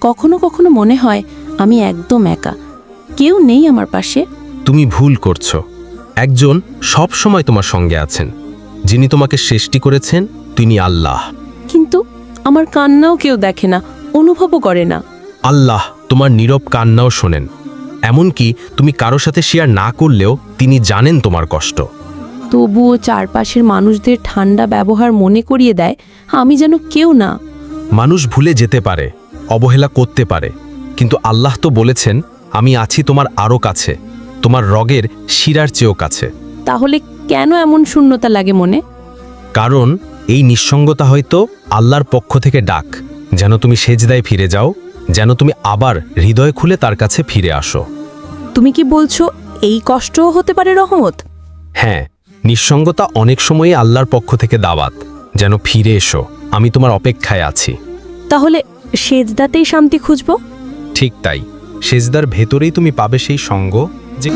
কখনো কখনো মনে হয় আমি একদম একা। কেউ নেই আমার পাশে। তুমি ভুল করছ। একজন সব সময় তোমার সঙ্গে আছেন। যিনি তোমাকে সৃষ্টি করেছেন তিনি আল্লাহ। কিন্তু আমার কান্নাও কেউ দেখে না অনুভবও করে না। আল্লাহ তোমার নীরব কান্নাও শোনেন। এমনকি তুমি কারও সাথে শেয়ার না করলেও তিনি জানেন তোমার কষ্ট। তবুও চারপাশের মানুষদের ঠান্ডা ব্যবহার মনে করিয়ে দেয় আমি যেন কেউ না। মানুষ ভুলে যেতে পারে। অবহেলা করতে পারে। কিন্তু আল্লাহ তো বলেছেন আমি আছি তোমার আরও কাছে। তোমার রগের শিরার চেয়েও কাছে। তাহলে কেন এমন শূন্যতা লাগে মনে? কারণ এই নিঃসঙ্গতা হয়তো আল্লাহর পক্ষ থেকে ডাক যেন তুমি সেজদায় ফিরে যাও যেন তুমি আবার হৃদয় খুলে তার কাছে ফিরে আসো। তুমি কি বলছো এই কষ্টও হতে পারে রহমত? হ্যাঁ নিঃসঙ্গতা অনেক সময়ই আল্লাহর পক্ষ থেকে দাওয়াত যেন ফিরে এসো আমি তোমার অপেক্ষায় আছি। তাহলে সেজদাতেই শান্তি খুঁজব? ঠিক তাই। সেজদার ভেতরেই তুমি পাবে সেই সঙ্গ যে